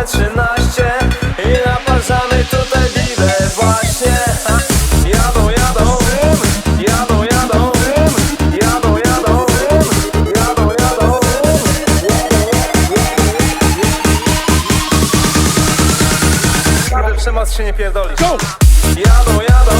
te trzynaście I naparzamy tutaj bile właśnie. Jadą, jadą, jadą, jadą, jadą, jadą, jadą, jadą, jadą przemoc się nie pierdoli. Jadą, jadą,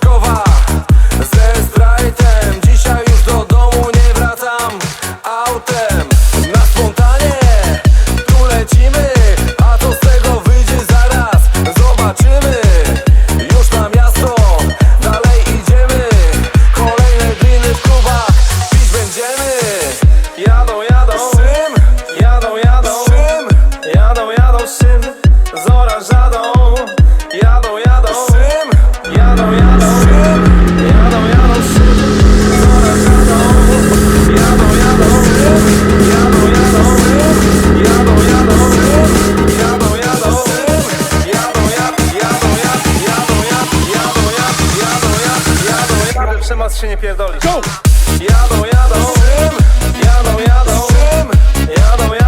Pączkowa się nie pierdolisz Go! Jadą, jadą, jadą, jadą, jadą, jadą